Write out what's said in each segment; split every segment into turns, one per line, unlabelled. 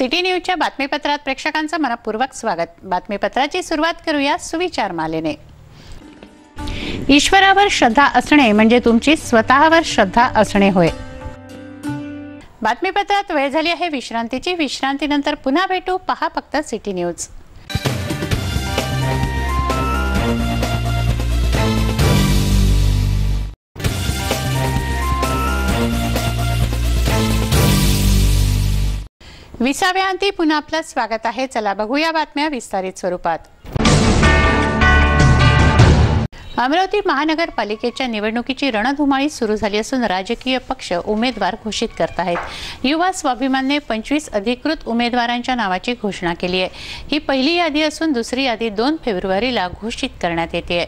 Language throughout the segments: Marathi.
सिटी न्यूजच्या बातमीपत्रात प्रेक्षकांचं मनपूर्वक स्वागत. बातमीपत्राची सुरुवात करूया सुविचार मालेने. ईश्वरावर श्रद्धा असणे म्हणजे तुमची स्वतःवर श्रद्धा असणे होय. बातमीपत्रात वेळ झाली आहे विश्रांतीची. विश्रांतीनंतर पुन्हा भेटू. पहा फक्त सिटी न्यूज. विसाव्या अंती पुन्हा आपलं स्वागत आहे. चला बघूया बातम्या विस्तारित स्वरूपात. अमरावती महानगरपालिकेच्या निवडणुकीची रणधुमाळी सुरू झाली असून राजकीय पक्ष उमेदवार घोषित करत आहेत. युवा स्वाभिमानने पंचवीस अधिकृत उमेदवारांच्या नावाची घोषणा केली आहे. ही पहिली यादी असून दुसरी यादी दोन फेब्रुवारीला घोषित करण्यात येते.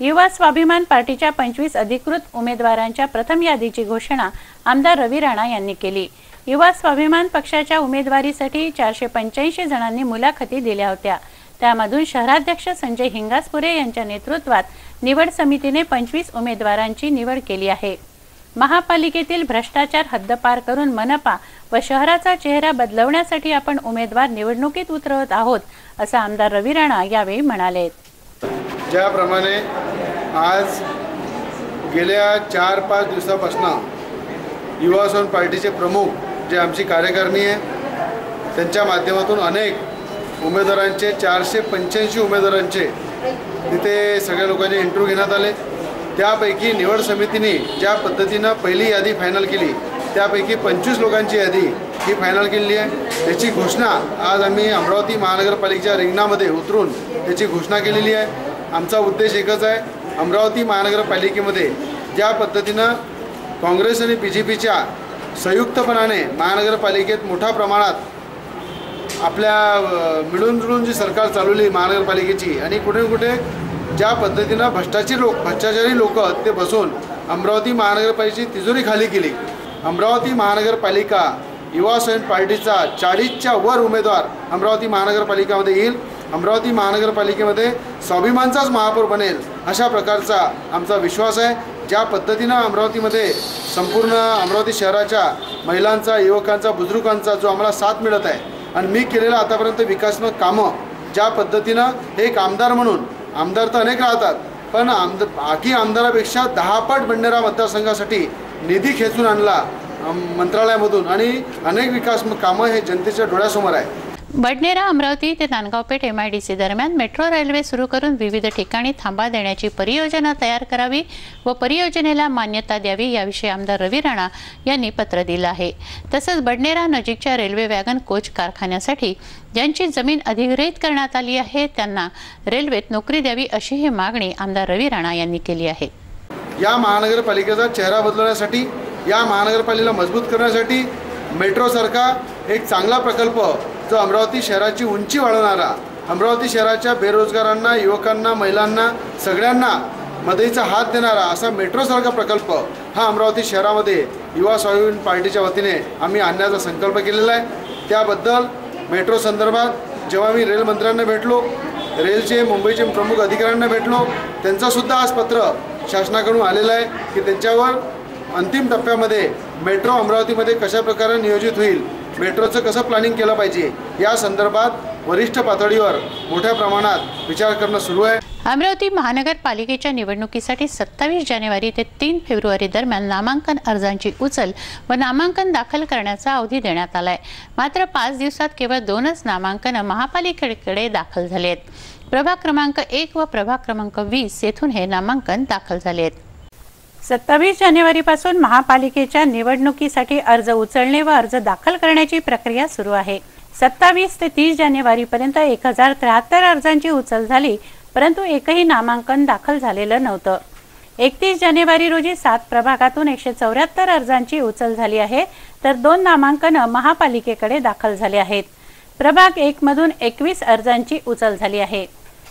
युवा स्वाभिमान पार्टीच्या पंचवीस अधिकृत उमेदवारांच्या प्रथम यादीची घोषणा आमदार रवी राणा यांनी केली. युवा स्वाभिमान पक्षाच्या उमेदवारीसाठी चारशे पंच्याऐंशी जणांनी मुलाखती दिल्या होत्या. त्यामधून शहराध्यक्ष संजय हिंगासपुरे यांच्या नेतृत्वात निवड समितीने पंचवीस उमेदवारांची निवड केली आहे. महापालिकेतील भ्रष्टाचार हद्दपार करून मनपा व शहराचा चेहरा बदलवण्यासाठी आपण उमेदवार निवडणुकीत उतरवत आहोत असं आमदार रवी राणा यावेळी म्हणाले
ज्याप्रमाणे आज गेल्या चार पाच दिवसापासून युवा पार्टीचे प्रमुख जे आमची कार्यकारिणी आहे त्यांच्या माध्यमातून अनेक उमेदवारांचे चारशे पंच्याऐंशी उमेदवारांचे तिथे सगळ्या लोकांचे इंटरव्ह्यू घेण्यात आले. त्यापैकी निवड समितीने ज्या पद्धतीनं पहिली यादी फायनल केली त्यापैकी पंचवीस लोकांची यादी ही फायनल केलेली आहे. त्याची घोषणा आज आम्ही अमरावती महानगरपालिकेच्या रिंगणामध्ये उतरून त्याची घोषणा केलेली आहे. आमचा उद्देश एकच आहे अमरावती महानगरपालिकेमध्ये ज्या पद्धतीनं काँग्रेस आणि बी जे पीच्या संयुक्तपणाने महानगरपालिकेत मोठ्या प्रमाणात आपल्या मिळून जुळून जी सरकार चालवली महानगरपालिकेची आणि कुठे कुठे ज्या पद्धतीनं भ्रष्टाची लोक भ्रष्टाचारी लोक ते बसून अमरावती महानगरपालिकेची तिजोरी खाली केली. अमरावती महानगरपालिका युवा स्वयं पार्टीचा चाळीसच्या वर उमेदवार अमरावती महानगरपालिकामध्ये येईल. अमरावती महानगरपालिकेमध्ये स्वाभिमानचाच महापौर बनेल अशा प्रकारचा आमचा विश्वास आहे. ज्या पद्धतीनं अमरावतीमध्ये संपूर्ण अमरावती शहराच्या महिलांचा युवकांचा बुजुर्गांचा जो आम्हाला साथ मिळत आहे आणि मी केलेलं आतापर्यंत विकासात्मक कामं ज्या पद्धतीनं एक आमदार म्हणून आमदार तर अनेक राहतात पण आमद बाकी आमदारापेक्षा दहापट बंडेरा मतदारसंघासाठी निधी खेचून आणला मंत्रालयामधून. आणि अनेक विकास कामं हे जनतेच्या डोळ्यासमोर आहे.
बडनेरा अमरावती ते Nandgaonpeth M I D C दरम्यान मेट्रो रेल्वे सुरू करून विविध ठिकाणी थांबा देण्याची परियोजना तयार करावी व परियोजनेला मान्यता द्यावी याविषयी आमदार रवी राणा यांनी पत्र दिलं आहे. तसंच बडनेरा नजीकच्या रेल्वे वॅगन कोच कारखान्यासाठी ज्यांची जमीन अधिग्रहित करण्यात आली आहे त्यांना रेल्वेत नोकरी द्यावी अशी ही मागणी आमदार रवी राणा यांनी केली आहे.
या महानगरपालिकेचा चेहरा बदलण्यासाठी या महानगरपालिकेला मजबूत करण्यासाठी मेट्रोसारखा एक चांगला प्रकल्प जो अमरावती शहराची उंची वाढवणारा अमरावती शहराच्या बेरोजगारांना युवकांना महिलांना सगळ्यांना मदतीचा हात देणारा असा मेट्रोसारखा प्रकल्प हा अमरावती शहरामध्ये युवा स्वाभिमान पार्टीच्या वतीने आम्ही आणण्याचा संकल्प केलेला आहे. त्याबद्दल मेट्रो संदर्भात जेव्हा मी रेलमंत्र्यांना भेटलो रेलचे मुंबईचे प्रमुख अधिकाऱ्यांना भेटलो त्यांचासुद्धा आज पत्र शासनाकडून आलेलं आहे की त्यांच्यावर अंतिम टप्प्यामध्ये मेट्रो अमरावतीमध्ये कशा प्रकारे नियोजित होईल मेट्रोचं कसं प्लॅनिंग केलं पाहिजे? या संदर्भात वरिष्ठ पातळीवर मोठ्या प्रमाणात विचार करणं सुरू आहे.
अमरावती महानगरपालिकेच्या निवडणुकीसाठी सत्तावीस जानेवारी ते तीन फेब्रुवारी दरम्यान नामांकन अर्जांची उचल व नामांकन दाखल करण्याचा अवधी देण्यात आलाय. मात्र पाच दिवसात केवळ दोनच नामांकन महापालिकेकडे दाखल झाले आहेत प्रभाग क्रमांक एक व प्रभाग क्रमांक वीस येथून हे नामांकन दाखल झाले आहेत सत्तावीस जानेवारीपासून महापालिकेच्या निवडणुकीसाठी अर्ज उचलणे व अर्ज दाखल करण्याची प्रक्रिया सुरू आहे. सत्तावीस ते तीस जानेवारीपर्यंत एक हजार त्र्याहत्तर अर्जांची उचल झाली परंतु एकही नामांकन दाखल झालेलं नव्हतं. एकतीस जानेवारी रोजी सात प्रभागातून एकशे चौऱ्याहत्तर अर्जांची उचल झाली आहे तर दोन नामांकन महापालिकेकडे दाखल झाले आहेत. प्रभाग एक मधून एकवीस अर्जांची उचल झाली आहे.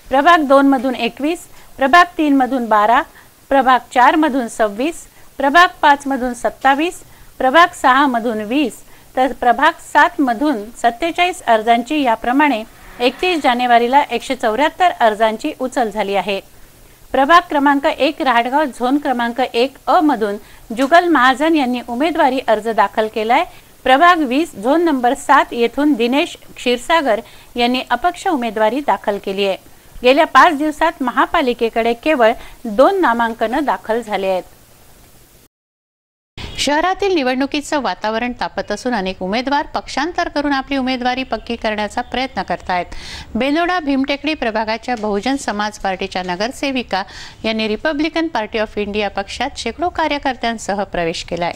प्रभाग दोन मधून एकवीस प्रभाग तीन मधून बारा प्रभाग चारमधून सव्वीस प्रभाग पाचमधून सत्तावीस प्रभाग सहामधून वीस तर प्रभाग सातमधून सत्तेचाळीस अर्जांची याप्रमाणे एकतीस जानेवारीला एकशे चौऱ्याहत्तर अर्जांची उचल झाली आहे. प्रभाग क्रमांक एक राहडगाव झोन क्रमांक एक अ मधून जुगल महाजन यांनी उमेदवारी अर्ज दाखल केलाय. प्रभाग वीस झोन नंबर सात येथून दिनेश क्षीरसागर यांनी अपक्ष उमेदवारी दाखल केली आहे. गेल्या पाच दिवसात महापालिकेकडे केवळ दोन नामांकनं दाखल झाले आहेत. शहरातील निवडणुकीचं वातावरण तापत असून अनेक उमेदवार पक्षांतर करून आपली उमेदवारी पक्की करण्याचा प्रयत्न करतायत. बेनोडा भीमटेकडी प्रभागाच्या बहुजन समाज पार्टीच्या नगरसेविका यांनी रिपब्लिकन पार्टी ऑफ इंडिया पक्षात शेकडो कार्यकर्त्यांसह प्रवेश केलाय.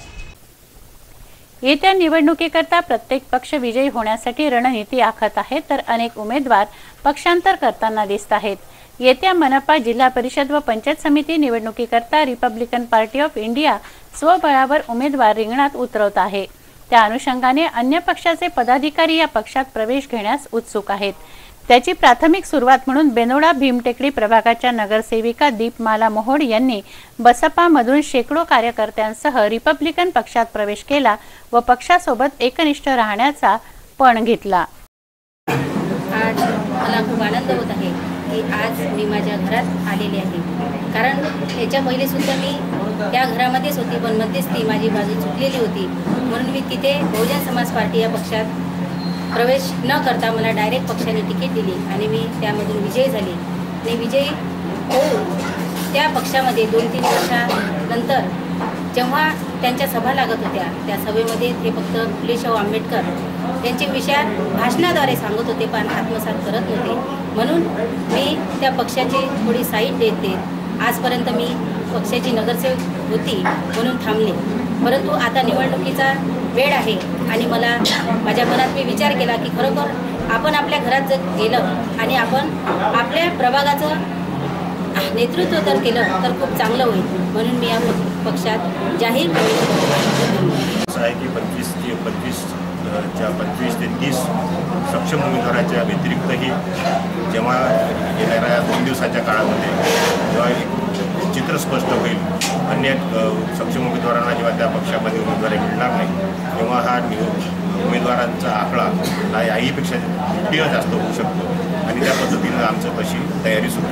येत्या निवडणुकीकरता प्रत्येक पक्ष विजयी होण्यासाठी रणनीती आखत आहे तर अनेक उमेदवार पक्षांतर करताना दिसत आहेत. येत्या मनपा जिल्हा परिषद व पंचायत समिती निवडणुकीकरता रिपब्लिकन पार्टी ऑफ इंडिया स्वबळावर उमेदवार रिंगणात उतरवत आहे. त्या अनुषंगाने अन्य पक्षाचे पदाधिकारी या पक्षात प्रवेश घेण्यास उत्सुक आहेत. त्याची प्राथमिक सुरुवात म्हणून बेनोडा भीमटेकडी प्रभागाच्या नगरसेविका दीपमाला मोहोड यांनी बसपामधून शेकडो कार्यकर्त्यांसह रिपब्लिकन पक्षात प्रवेश केला व पक्षासोबत एकनिष्ठ राहण्याचा पण घेतला.
आज मला खूप आनंद होत आहे की आज मी माझ्या घरात आलेली आहे. कारण ह्याच्या पहिलेसुद्धा मी त्या घरामध्येच होती पण मध्येच ती माझी बाजू चुकलेली होती. म्हणून मी तिथे बहुजन समाज पार्टी या पक्षात प्रवेश न करता मला डायरेक्ट पक्षाने तिकीट दिली आणि मी त्यामधून विजयी झाली. आणि विजयी होऊन त्या पक्षामध्ये दोन तीन वर्षानंतर जेव्हा त्यांच्या सभा लागत होत्या त्या सभेमध्ये ते फक्त फुलेशाहू आंबेडकर त्यांचे विचार भाषणाद्वारे सांगत होते पण आत्मसात करत नव्हते. म्हणून मी त्या पक्षाची थोडी साईट देत देत आजपर्यंत मी पक्षाची नगरसेवक होती म्हणून थांबले. परंतु आता निवडणुकीचा वेळ आहे आणि मला माझ्या मनात मी विचार केला की खरोखर आपण आपल्या घरात जर गेलं आणि आपण आपल्या प्रभागाचं नेतृत्व जर केलं तर खूप चांगलं होईल. म्हणून मी या पक्षात जाहीर
असं आहे की पंचवीस ते पंचवीस च्या पंचवीस ते तीस सक्षम उमेदवाराच्या व्यतिरिक्तही जेव्हा येणाऱ्या दोन दिवसाच्या काळामध्ये जेव्हा एक चित्र स्पष्ट होईल. अन्य सक्षम उमेदवारांना जेव्हा त्या पक्षामध्ये उमेदवारी मिळणार नाही. तेव्हा हा निव उमेदवारांचा आकडा हा याहीपेक्षा दुपटीनं जास्त होऊ शकतो. आणि त्या पद्धतीनं आमचं तशी तयारी सुरू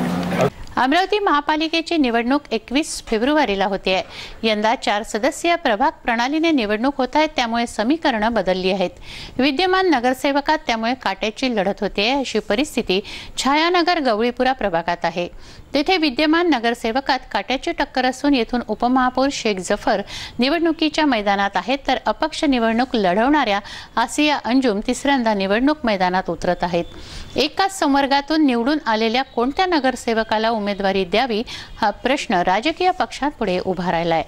अमरावती महापालिकेची निवडणूक एकवीस फेब्रुवारीला होते. आहे यंदा चार सदस्यीय प्रभाग प्रणालीने निवडणूक होत आहेत त्यामुळे समीकरणं बदलली आहेत. विद्यमान नगरसेवकात त्यामुळे काट्याची लढत होते अशी परिस्थिती छायानगर गवळीपुरा प्रभागात आहे. तेथे विद्यमान नगरसेवकात काट्याची टक्कर असून येथून उपमहापौर शेख जफर निवडणुकीच्या मैदानात आहेत तर अपक्ष निवडणूक लढवणाऱ्या आसिया अंजुम तिसऱ्यांदा निवडणूक मैदानात उतरत आहेत. एकाच संवर्गातून निवडून आलेल्या कोणत्या नगरसेवकाला उमेदवारी द्यावी हा प्रश्न राजकीय पक्षांपुढे उभा राहिलाय.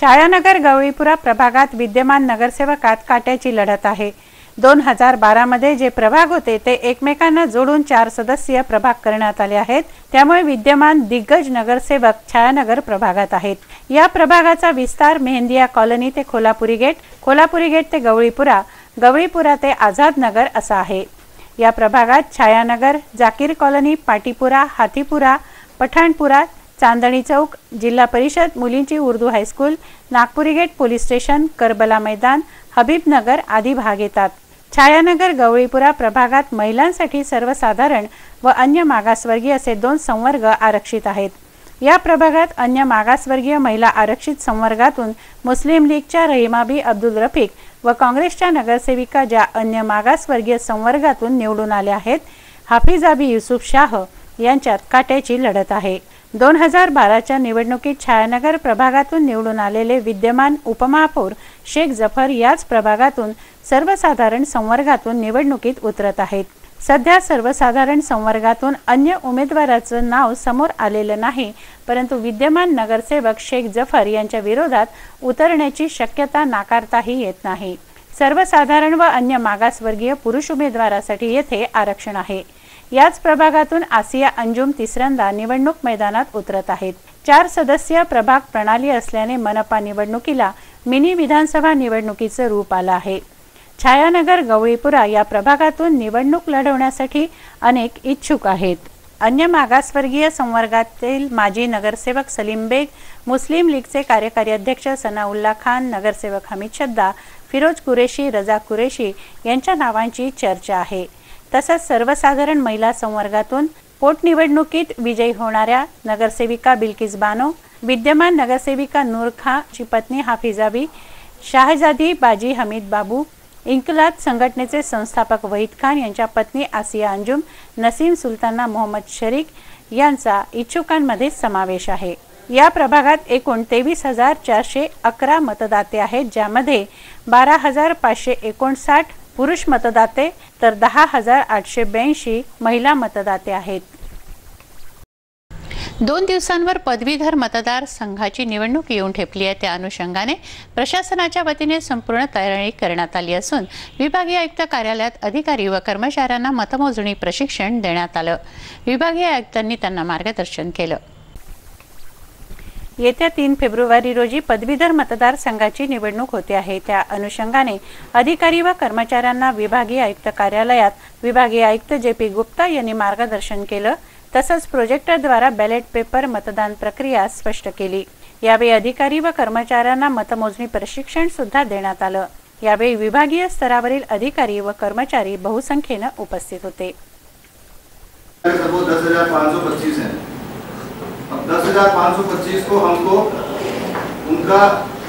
छायानगर गवळीपुरा प्रभागात विद्यमान नगरसेवकात काट्याची लढत आहे. दोन हजार बारामध्ये जे प्रभाग होते ते एकमेकांना जोडून चार सदस्यीय प्रभाग करण्यात आले आहेत. त्यामुळे विद्यमान दिग्गज नगरसेवक छायानगर प्रभागात आहेत. या प्रभागाचा विस्तार मेहंदिया कॉलनी ते खोलापुरी गेट खोलापुरी गेट ते गवळीपुरा गवळीपुरा ते आझाद नगर असा आहे. या प्रभागात छायानगर जाकीर कॉलनी पाटीपुरा हाथीपुरा पठाणपुरात चांदणी चौक जिल्हा परिषद मुलींची Urdu high school Nagpuri gate police station Karbala मैदान हबीबनगर आदी भाग येतात. छायानगर गवळीपुरा प्रभागात महिलांसाठी सर्वसाधारण व अन्य मागासवर्गीय असे दोन संवर्ग आरक्षित आहेत. या प्रभागात अन्य मागासवर्गीय महिला आरक्षित संवर्गातून मुस्लिम लीगच्या रहिमाबी अब्दुल रफीक व काँग्रेसच्या नगरसेविका ज्या अन्य मागासवर्गीय संवर्गातून निवडून आल्या आहेत हाफिजाबी युसुफ शाह यांच्यात काट्याची लढत आहे. दोन हजार बाराच्या निवडणुकीत छायानगर प्रभागातून निवडून आलेले विद्यमान उपमहापौर शेख जफर याच प्रभागातून सर्वसाधारण संवर्गातून निवडणुकीत उतरत आहेत. सध्या सर्वसाधारण संवर्गातून अन्य उमेदवाराचं नाव समोर आलेलं नाही परंतु विद्यमान नगरसेवक शेख जफर यांच्या विरोधात उतरण्याची शक्यता नाकारताही येत नाही. सर्वसाधारण व अन्य मागासवर्गीय पुरुष उमेदवारासाठी येथे आरक्षण आहे. याच प्रभागातून आसिया अंजुम तिसऱ्यांदा निवडणूक मैदानात उतरत आहेत. चार सदस्यीय प्रभाग प्रणाली असल्याने मनपा निवडणुकीला मिनी विधानसभा निवडणुकीचं रूप आलं आहे. छायानगर गवळीपुरा या प्रभागातून निवडणूक लढवण्यासाठी अनेक इच्छुक आहेत. अन्य मागासवर्गीय संवर्गातील माजी नगरसेवक सलीम बेग मुस्लिम लीगचे कार्यकारी अध्यक्ष सनाउल्ला खान नगरसेवक हमीद शद्दा फिरोज कुरेशी रजा कुरेशी यांच्या नावांची चर्चा आहे. तसंच सर्वसाधारण महिला संवर्गातून पोटनिवडणुकीत विजयी होणाऱ्या नगरसेविका बिल्किस बानो विद्यमान नगरसेविका नूरखाची पत्नी हाफिजाबी शाहजादी बाजी हमीद बाबू इन्कलाब संघटनेचे संस्थापक वहीद खान यांच्या पत्नी आसिया अंजुम नसीम सुलताना मोहम्मद शरीक यांचा इच्छुकांमध्ये समावेश आहे. या प्रभागात एकूण तेवीस हजार चारशे अकरा मतदाते आहेत ज्यामध्ये बारा हजार पाचशे एकोणसाठ पुरुष मतदाते तर दहा हजार आठशे ब्याऐंशी महिला मतदाते आहेत. दोन दिवसांवर पदवीधर मतदार संघाची निवडणूक येऊन ठेपली आहे. त्या अनुषंगाने प्रशासनाच्या वतीने संपूर्ण तयारी करण्यात आली असून विभागीय आयुक्त कार्यालयात अधिकारी व कर्मचाऱ्यांना मतमोजणी प्रशिक्षण देण्यात आलं. विभागीय आयुक्तांनी त्यांना मार्गदर्शन केलं. येत्या तीन फेब्रुवारी रोजी पदवीधर मतदारसंघाची निवडणूक होते आहे. त्या अनुषंगाने अधिकारी व कर्मचाऱ्यांना विभागीय आयुक्त कार्यालयात विभागीय आयुक्त जे पी गुप्ता यांनी मार्गदर्शन केलं. तसंच प्रोजेक्टरद्वारा बॅलेट पेपर मतदान प्रक्रिया स्पष्ट केली. यावेळी अधिकारी व कर्मचाऱ्यांना मतमोजणी प्रशिक्षण सुद्धा देण्यात आलं. यावेळी विभागीय स्तरावरील अधिकारी व कर्मचारी बहुसंख्येनं उपस्थित होते.
अब दस हज़ार पाँच सौ पच्चीस को हमको उनका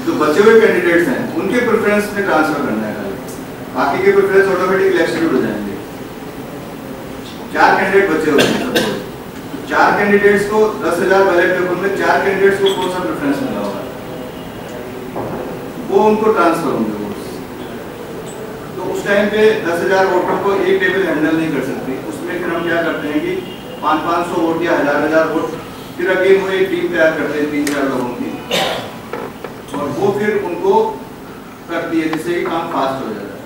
जो बचे हुए कैंडिडेट्स हैं, उनके प्रेफरेंस में ट्रांसफ़र करना है बाकी के प्रेफरेंस ऑटोमेटिक एक्सक्लूड हो जाएँगे। चार कैंडिडेट बचे हुए हैं चार कैंडिडेट्स को दस हज़ार बैलेट पेपर में चार कैंडिडेट्स को कौन सा प्रेफरेंस मिला होगा? वो उनको ट्रांसफ़र होंगे तो उस टाइम पे दस हज़ार वोटों को एक टेबल हैंडल नहीं कर सकती। उसमें फिर हम क्या करते हैं कि पाँच पाँच सौ वोट या हज़ार हज़ार वोट फिर अगेन वो एक टीम तैयार करते हैं, तीन चार लोगों की। और वो फिर उनको करती है, जिससे कि काम फास्ट हो जाता है।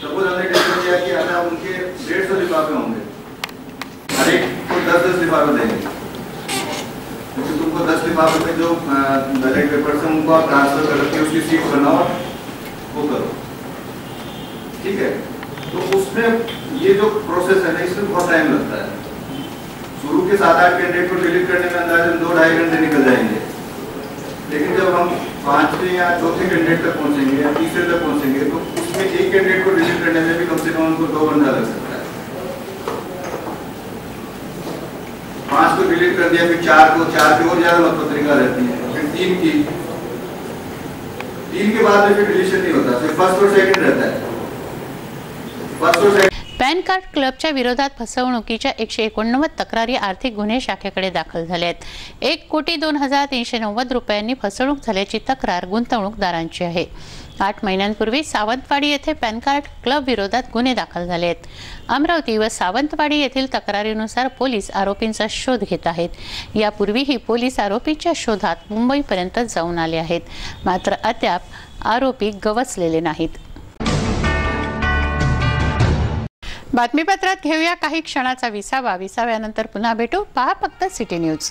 सपोज़ हमने डिसाइड किया कि अच्छा उनके डेढ़ सौ लिफाफे होंगे। हर एक को दस दस लिफाफे देंगे। क्योंकि तुमको दस लिफाफे में जो बैलेट पेपर से उनको आप ट्रांसफ़र करके उसकी सीट बनाओ, वो करो। ठीक है? तो उसमें ये जो प्रोसेस है ना, इसमें बहुत टाइम लगता है। शुरू के सात आठ कैंडिडेट को डिलीट करने में अंदाजन दो ढाई घंटे निकल जाएँगे। लेकिन जब हम पाँचवें या चौथे कैंडिडेट तक पहुँचेंगे या तीसरे तक पहुँचेंगे तो उसमें एक कैंडिडेट को डिलीट करने में भी कम से कम उनको दो घंटा लग सकता है। पाँच को डिलीट कर दिया, फिर चार को, चार की और ज़्यादा मत पत्रिका रहती है। फिर तीन की। तीन के बाद में फिर डिलीशन नहीं होता फिर फ़र्स्ट और सेकंड रहता है। फ़र्स्ट और सेकंड
पॅन कार्ड क्लबच्या विरोधात फसवणुकीच्या एकशे एकोणनव्वद तक्रारी आर्थिक गुन्हे शाखेकडे दाखल झाल्या आहेत एक कोटी दोन हजार तीनशे नव्वद रुपयांनी फसवणूक झाल्याची तक्रार गुंतवणूकदारांची आहे. आठ महिन्यांपूर्वी सावंतवाडी येथे पॅन कार्ड क्लब विरोधात गुन्हे दाखल झाले आहेत अमरावती व सावंतवाडी येथील तक्रारीनुसार पोलीस आरोपींचा शोध घेत आहेत. यापूर्वीही पोलीस आरोपींच्या शोधात मुंबईपर्यंत जाऊन आले आहेत. मात्र अद्याप आरोपी गवसलेले नाहीत. बातमीपत्रात घेऊया काही क्षणाचा विसावा. विसाव्यानंतर पुन्हा भेटू. पहा फक्त सिटी न्यूज.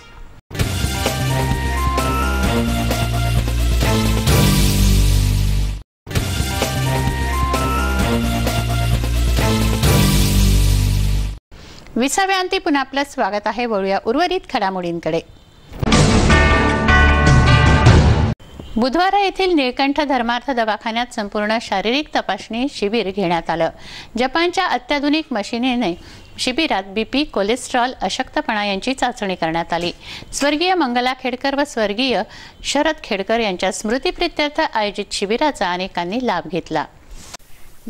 विसाव्यांती पुन्हा आपलं स्वागत आहे. वळूया उर्वरित घडामोडींकडे. बुधवारा येथील निळकंठ धर्मार्थ दवाखान्यात संपूर्ण शारीरिक तपासणी शिबिर घेण्यात आलं. जपानच्या अत्याधुनिक मशिनीने शिबिरात बीपी कोलेस्ट्रॉल अशक्तपणा यांची चाचणी करण्यात आली. स्वर्गीय मंगला खेडकर व स्वर्गीय शरद खेडकर यांच्या स्मृतीप्रित्यर्थ आयोजित शिबिराचा अनेकांनी लाभ घेतला.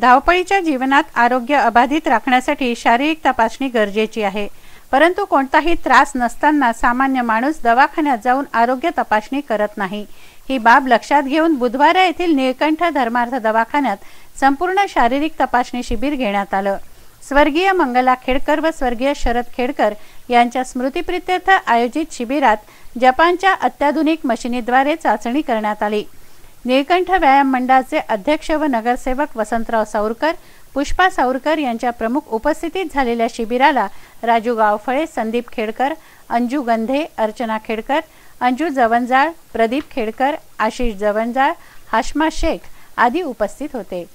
धावपळीच्या जीवनात आरोग्य अबाधित राखण्यासाठी शारीरिक तपासणी गरजेची आहे. परंतु कोणताही त्रास नसताना सामान्य माणूस दवाखान्यात जाऊन आरोग्य तपासणी करत नाही. ही बाब लक्षात घेऊन बुधवारा येथील निळकंठ धर्मार्थ दवाखान्यात संपूर्ण शारीरिक तपासणी शिबिर घेण्यात आलं. स्वर्गीय मंगला खेडकर व स्वर्गीय शरद खेडकर यांच्या स्मृतीप्रित्यर्थ आयोजित शिबिरात जपानच्या अत्याधुनिक मशिनीद्वारे चाचणी करण्यात आली. निळकंठ व्यायाम मंडळाचे अध्यक्ष व नगरसेवक वसंतराव सावरकर पुष्पा सावरकर यांच्या प्रमुख उपस्थितीत झालेल्या शिबिराला राजू गावफळे संदीप खेडकर अंजू गंधे अर्चना खेडकर अंजू जवंजाळ प्रदीप खेडकर आशिष जवंजाळ हाशमा शेख आदी उपस्थित होते.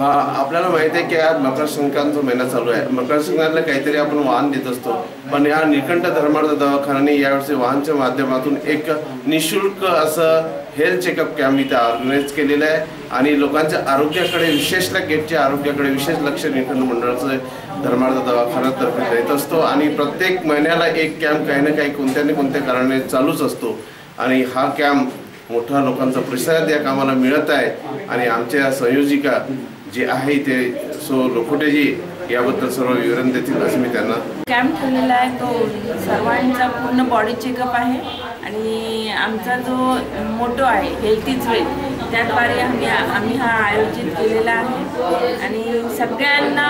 आपल्याला माहिती आहे की आज मकर संक्रांत जो महिना चालू आहे मकर संक्रांतला काहीतरी आपण वाहन देत असतो. पण या निकंठ धर्मार्थ दवाखान्याने यावर्षी वाहनच्या माध्यमातून एक निशुल्क असं हेल्थ चेकअप कॅम्प इथे ऑर्गनाईज केलेलं आहे. आणि लोकांच्या आरोग्याकडे विशेष गेटच्या आरोग्याकडे विशेष लक्ष निखंड मंडळाचं धर्मार्थ दवाखान्यातर्फे देत असतो. आणि प्रत्येक महिन्याला एक कॅम्प काही ना काही कोणत्या ना कोणत्या कारणाने चालूच असतो. आणि हा कॅम्प मोठा लोकांचा प्रतिसाद या कामाला मिळत आहे. आणि आमच्या संयोजिका जे आहे ते सो लोखोटेजी याबद्दल सर्व विवरण देतील असं मी त्यांना
कॅम्प ठेवलेला आहे तो सर्वांचा पूर्ण बॉडी चेकअप आहे आणि आमचा जो मोटो आहे हेल्थ इज वेल त्याद्वारे आम्ही आम्ही हा आयोजित केलेला आहे. आणि सगळ्यांना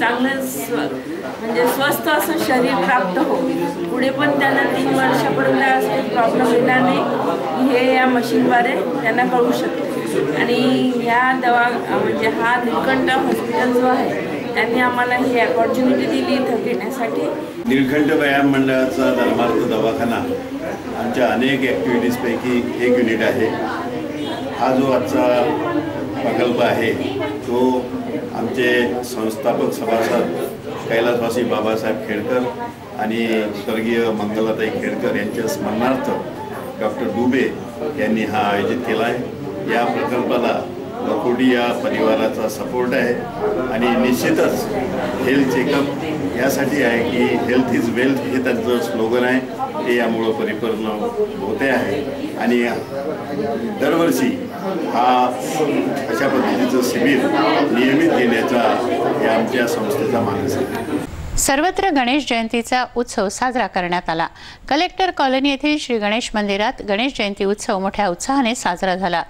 चांगलं स्व म्हणजे स्वस्थ असं शरीर प्राप्त हो. पुढे पण त्यांना तीन वर्षापर्यंत असं प्रॉब्लेम येणार नाही. हे या मशीनद्वारे त्यांना कळू शकते. आणि ह्या दवा म्हणजे हा निळकंठ हॉस्पिटल जो आहे त्यांनी आम्हाला ही अपॉर्च्युनिटी दिली इथं घेण्यासाठी.
निळखंठ व्यायाम मंडळाचा धर्मार्थ दवाखाना आमच्या अनेक ॲक्टिव्हिटीजपैकी एक युनिट आहे. हा जो आजचा प्रकल्प आहे तो आमचे संस्थापक सभासद कैलासवासी बाबासाहेब खेडकर आणि स्वर्गीय मंगलाताई खेडकर यांच्या स्मरणार्थ डॉक्टर दुबे यांनी हा आयोजित केला आहे. या प्रकल्पाला लकोडी या परिवाराचा सपोर्ट आहे. आणि निश्चितच हेल्थ चेकअप यासाठी आहे की हेल्थ इज वेल्थ हे त्यांचं स्लोगन आहे. ते यामुळं परिपूर्ण होते आहे. आणि दरवर्षी हा अशा पद्धतीचं शिबिर नियमित घेण्याचा या आमच्या संस्थेचा मानस आहे.
सर्वत्र गणेश जयंतीचा उत्सव साजरा करण्यात आला. कलेक्टर कॉलनी येथील श्री गणेश मंदिरात गणेश जयंती उत्सव मोठ्या उत्साहाने साजरा झाला.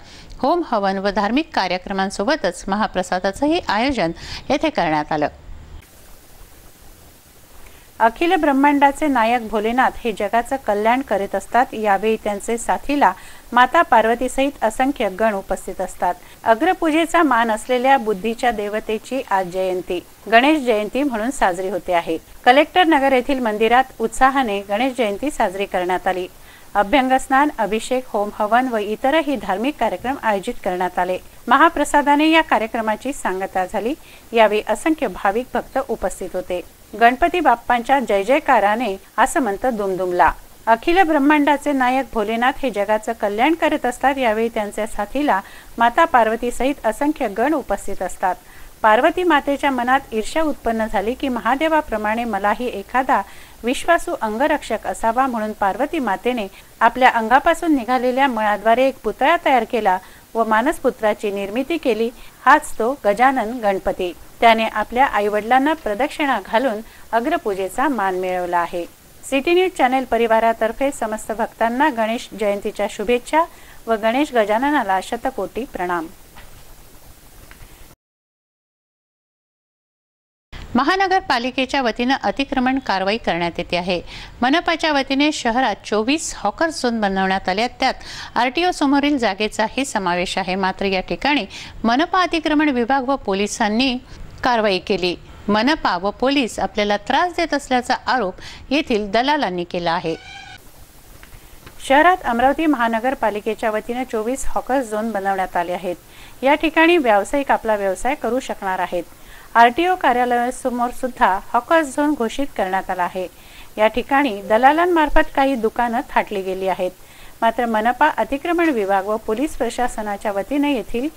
होम हवन व धार्मिक कार्यक्रमांसोबतच महाप्रसादाचंही आयोजन येथे करण्यात आलं. अखिल ब्रह्मांडाचे नायक भोलेनाथ हे जगाचं कल्याण करीत असतात. यावेळी त्यांचे साथीला माता पार्वतीसहित असंख्य गण उपस्थित असतात. अग्रपूजेचा मान असलेल्या बुद्धीच्या देवतेची आज जयंती. गणेश जयंती म्हणून साजरी होते आहे. कलेक्टर नगर येथील मंदिरात उत्साहाने गणेश जयंती साजरी करण्यात आली. अभ्यंगस्नान अभिषेक होम हवन व इतरही धार्मिक कार्यक्रम आयोजित करण्यात आले. महाप्रसादाने या कार्यक्रमाची सांगता झाली. यावेळी असंख्य भाविक भक्त उपस्थित होते. गणपती बाप्पांच्या जय जयकाराने आसमंत दुमदुमला. अखिल ब्रह्मांडाचे नायक भोलेनाथ हे जगाचं कल्याण करत असतात. यावेळी त्यांच्या साथीला माता पार्वती सहित असंख्य गण उपस्थित असतात. पार्वती मातेच्या मनात ईर्ष्या उत्पन्न झाली की महादेवाप्रमाणे मलाही एखादा विश्वासू अंगरक्षक असावा म्हणून पार्वती मातेने आपल्या अंगापासून निघालेल्या मळाद्वारे एक पुतळा तयार केला व मानसपुत्राची निर्मिती केली. हाच तो गजानन गणपती. त्याने आपल्या आईवडिलांना प्रदक्षिणा घालून अग्रपूजेचा मान मिळवला आहे. सिटी न्यूज चॅनेल परिवारातर्फे समस्त भक्तांना गणेश जयंतीच्या शुभेच्छा व गणेश गजाननाला शतकोटी प्रणाम. महानगरपालिकेच्या वतीनं अतिक्रमण कारवाई करण्यात येते आहे. मनपाच्या वतीने शहरात चोवीस हॉकर झोन बनवण्यात आल्या आहेत. त्यात आरटीओ समोरील जागेचाही समावेश आहे. मात्र या ठिकाणी मनपा अतिक्रमण विभाग व पोलिसांनी कारवाई केली. मनपा व पोलीस आपल्याला त्रास देत असल्याचा आरोप येथील दलालांनी केला आहे. शहरात अमरावती महानगरपालिकेच्या वतीने चोवीस हॉकर्स झोन बनवण्यात आले आहेत. या ठिकाणी व्यावसायिक आपला व्यवसाय करू शकणार आहेत. आरटीओ कार्यालयासमोर सुद्धा हॉकर्स झोन घोषित करण्यात आला आहे. या ठिकाणी दलालांमार्फत काही दुकानं थाटली गेली आहेत. मात्र मनपा अतिक्रमण विभाग व पोलीस प्रशासनाच्या वतीने येथील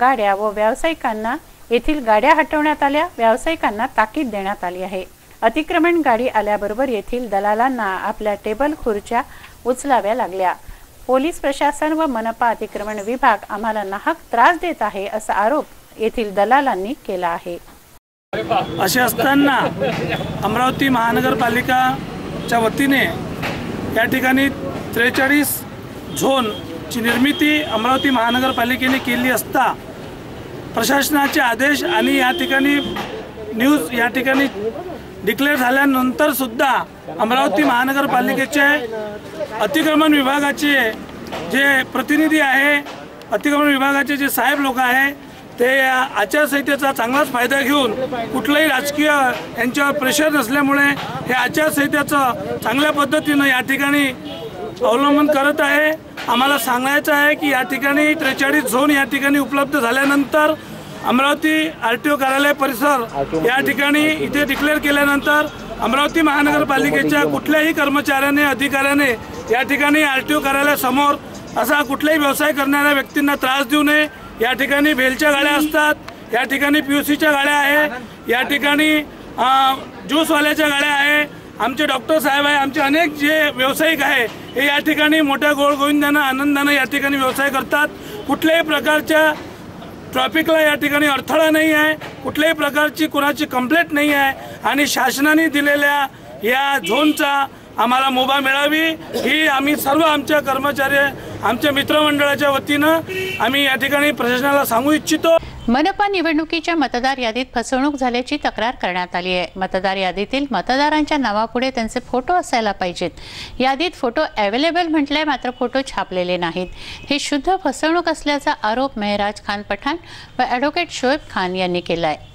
गाड्या व व्यावसायिकांना येथील गाड्या हटवण्यात आल्या व्यावसायिकांना ताकीद देण्यात आली आहे. अतिक्रमण गाडी आल्याबरोबर येथील दलालांना आपल्या टेबल खुर्च्या उचलाव्या लागल्या. पोलीस प्रशासन व मनपा अतिक्रमण विभाग आम्हाला नाहक त्रास देत आहे असा आरोप येथील दलालांनी केला आहे.
असे असताना अमरावती महानगरपालिकाच्या वतीने या ठिकाणी त्रेचाळीस झोनची निर्मिती अमरावती महानगरपालिकेने केली असता प्रशासनाचे आदेश आणि या ठिकाणी न्यूज या ठिकाणी डिक्लेअर झाल्यानंतरसुद्धा अमरावती महानगरपालिकेचे अतिक्रमण विभागाचे जे प्रतिनिधी आहे अतिक्रमण विभागाचे जे साहेब लोक आहे ते या आचारसंहितेचा चांगलाच फायदा घेऊन कुठलंही राजकीय यांच्यावर प्रेशर नसल्यामुळे हे आचारसंहितेचं चांगल्या पद्धतीनं या ठिकाणी अवलंबन करत आहे. आम्हाला सांगायचं आहे की या ठिकाणी त्रेचाळीस झोन या ठिकाणी उपलब्ध झाल्यानंतर अमरावती आर टी ओ कार्यालय परिसर या ठिकाणी इथे डिक्लेअर केल्यानंतर अमरावती महानगरपालिकेच्या कुठल्याही कर्मचाऱ्याने अधिकाऱ्याने या ठिकाणी आर टी ओ कार्यालयासमोर असा कुठलाही व्यवसाय करणाऱ्या व्यक्तींना त्रास देऊ नये. या ठिकाणी भेलच्या गाड्या असतात या ठिकाणी पी यू सीच्या गाड्या आहे या ठिकाणी ज्यूसवाल्याच्या गाड्या आहे. आमचे डॉक्टर साहेब आहे आमचे अनेक जे व्यावसायिक आहे हे या ठिकाणी मोठ्या गोळगोविंदानं आनंदानं या ठिकाणी व्यवसाय करतात. कुठल्याही प्रकारच्या ट्रॅफिकला या ठिकाणी अडथळा नाही आहे कुठल्याही प्रकारची कुणाची कंप्लेंट नाही आहे. आणि शासनाने दिलेल्या या झोनचा आम्हाला मुभा मिळावी ही आम्ही सर्व आमच्या कर्मचारी आमच्या मित्रमंडळाच्या वतीनं आम्ही या ठिकाणी प्रशासनाला सांगू इच्छितो.
मनपा निवडणुकीच्या मतदार यादीत फसवणूक झाल्याची तक्रार करण्यात आली आहे. मतदार यादीतील मतदारांच्या नावापुढे त्यांचे फोटो असायला पाहिजेत. यादीत फोटो अवेलेबल म्हटले मात्र फोटो छापलेले नाहीत. हे शुद्ध फसवणूक असल्याचा आरोप मेहराज खान पठाण व ॲडव्होकेट शोएब खान यांनी केला आहे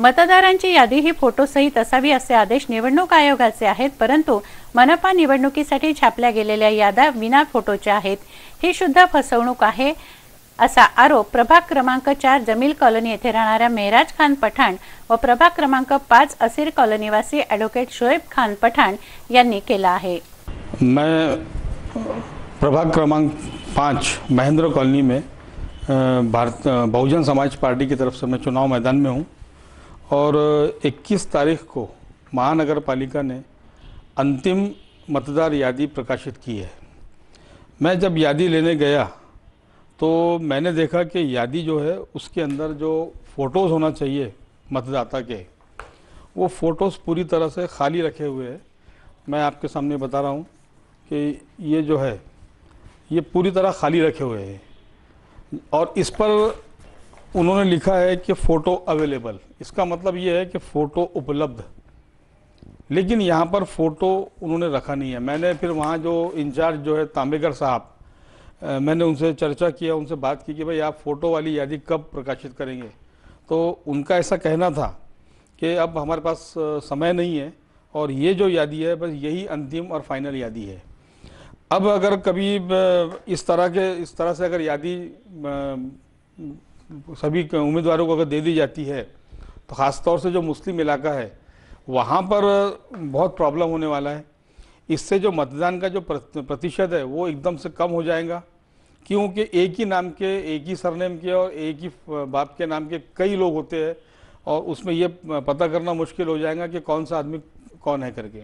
मतदारांची यादी ही फोटोसहित असावी असे आदेश निवडणूक आयोगाचे आहेत परंतु मनपा निवडणुकीसाठी छापल्या गेलेल्या याद्या विना फोटोच्या आहेत. ही शुद्ध फसवणूक आहे असा आरोप प्रभाग क्रमांक चार जमील कॉलनी येथे राहणाऱ्या मेहराज खान पठाण व प्रभाग क्रमांक पाच असीर कॉलनीवासी ॲडव्होकेट शोएब खान पठाण यांनी केला आहे.
मैं प्रभाग क्रमांक पाँच महेंद्र कॉलोनी में भारत बहुजन समाज पार्टी की तरफ से मैं चुनाव मैदान में हूँ। और 21 तारीख को महानगर पालिका ने अंतिम मतदार यादी प्रकाशित की है। मैं जब यादी लेने गया तो मैंने देखा कि यादी जो है, उसके अंदर जो फ़ोटोज़ होना चाहिए मतदाता के, वो फ़ोटोज़ पूरी तरह से खाली रखे हुए हैं। मैं आपके सामने बता रहा हूँ कि ये जो है, ये पूरी तरह खाली रखे हुए हैं। और इस पर उन्होंने लिखा है कि फ़ोटो अवेलेबल। इसका मतलब ये है कि फ़ोटो उपलब्ध। लेकिन यहाँ पर फ़ोटो उन्होंने रखा नहीं है। मैंने फिर वहाँ जो इंचार्ज जो है तांबेकर साहब मैंने उनसे चर्चा किया, उनसे बात की कि भाई आप फ़ोटो वाली यादी कब प्रकाशित करेंगे? तो उनका ऐसा कहना था कि अब हमारे पास समय नहीं है और ये जो यादी है, बस यही अंतिम और फाइनल यादी है। अब अगर कभी इस तरह के, इस तरह से अगर यादी सभी उम्मीदवारों को अगर दे दी जाती है तो ख़ास तौर से जो मुस्लिम इलाका है, वहाँ पर बहुत प्रॉब्लम होने वाला है। इससे जो मतदान का जो प्रतिशत है, वो एकदम से कम हो जाएगा, क्योंकि एक ही नाम के, एक ही सरनेम के और एक ही बाप के नाम के कई लोग होते हैं, और उसमें ये पता करना मुश्किल हो जाएगा कि कौन सा आदमी कौन है करके।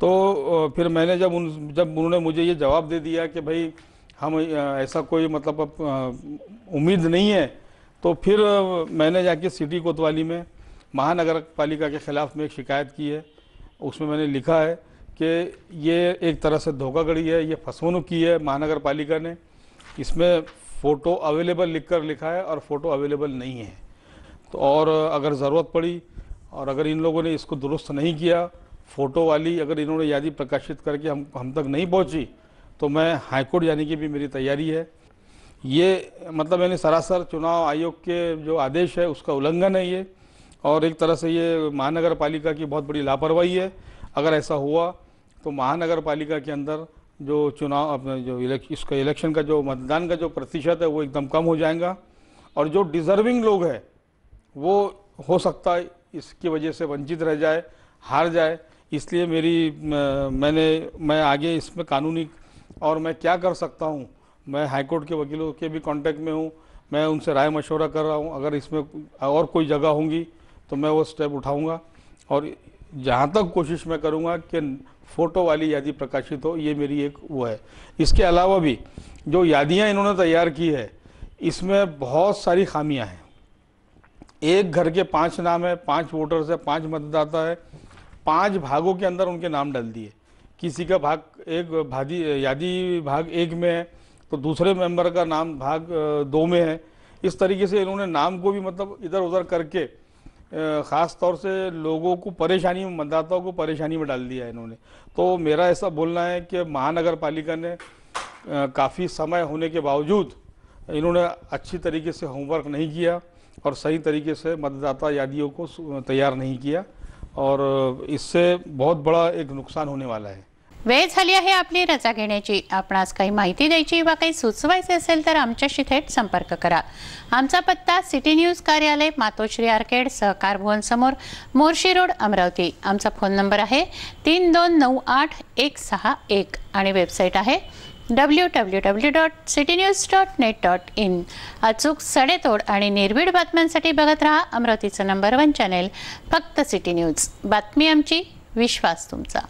तो फिर मैंने जब उन, जब उन्होंने मुझे ये जवाब दे दिया कि भाई, हम ऐसा कोई मतलब उम्मीद नहीं है तो फिर मैंने जाके सिटी कोतवाली में महानगर पालिका के ख़िलाफ़ में एक शिकायत की है। उसमें मैंने लिखा है कि ये एक तरह से धोखाधड़ी है, ये फसवनूक की है महानगर पालिका ने। इसमें फ़ोटो अवेलेबल लिख कर लिखा है और फ़ोटो अवेलेबल नहीं है। तो और अगर ज़रूरत पड़ी और अगर इन लोगों ने इसको दुरुस्त नहीं किया, फ़ोटो वाली अगर इन्होंने यादी प्रकाशित करके हम हम तक नहीं पहुँची तो मैं हाईकोर्ट जाने की भी मेरी तैयारी है। ये मतलब यानी सरासर चुनाव आयोग के जो आदेश है, उसका उल्लंघन है ये। और एक तरह से ये महानगर पालिका की बहुत बड़ी लापरवाही है। अगर ऐसा हुआ तो महानगर पालिका के अंदर जो चुनाव, अपने जो इसका इलेक्शन का जो मतदान का जो प्रतिशत है, वो एकदम कम हो जाएगा। और जो डिज़र्विंग लोग हैं, वो हो सकता है इसकी वजह से वंचित रह जाए, हार जाए। इसलिए मेरी मैंने, मैं आगे इसमें कानूनी और मैं क्या कर सकता हूँ मैं हाईकोर्ट के वकीलों के भी कांटेक्ट में हूँ। मैं उनसे राय मशवरा कर रहा हूँ। अगर इसमें और कोई जगह होंगी तो मैं वो स्टेप उठाऊँगा। और जहाँ तक कोशिश मैं करूँगा कि फ़ोटो वाली यादी प्रकाशित हो, ये मेरी एक वो है। इसके अलावा भी जो यादियाँ इन्होंने तैयार की है, इसमें बहुत सारी खामियाँ हैं। एक घर के पाँच नाम है, पाँच वोटर्स है, पाँच मतदाता है। पाँच भागों के अंदर उनके नाम डाल दिए। किसी का भाग एक भादी, यादी भाग एक में है तो दूसरे मेंबर का नाम भाग दो में है। इस तरीके से इन्होंने नाम को भी मतलब इधर उधर करके ख़ास तौर से लोगों को परेशानी में, मतदाताओं को परेशानी में डाल दिया है इन्होंने। तो मेरा ऐसा बोलना है कि महानगर पालिका ने काफ़ी समय होने के बावजूद इन्होंने अच्छी तरीके से होमवर्क नहीं किया और सही तरीके से मतदाता यादियों को तैयार नहीं किया। और इससे बहुत बड़ा एक नुकसान होने वाला है।
वेळ झाली आहे आपली रजा घेण्याची. आपणास काही माहिती द्यायची वा काही सुचवायचे असेल तर आमच्याशी थेट संपर्क करा. आमचा पत्ता सिटी न्यूज कार्यालय मातोश्री आर्केड सहकार भवन समोर मोर्शी रोड अमरावती. आमचा फोन नंबर आहे तीन दोन नऊ आठ एक सहा एक आणि वेबसाईट आहे
W W W dot city news dot net dot in अचूक सडेतोड आणि निर्भीड बातम्यांसाठी बघत राहा अमरावतीचं नंबर वन चॅनेल फक्त सिटी न्यूज. बातमी आमची विश्वास तुमचा.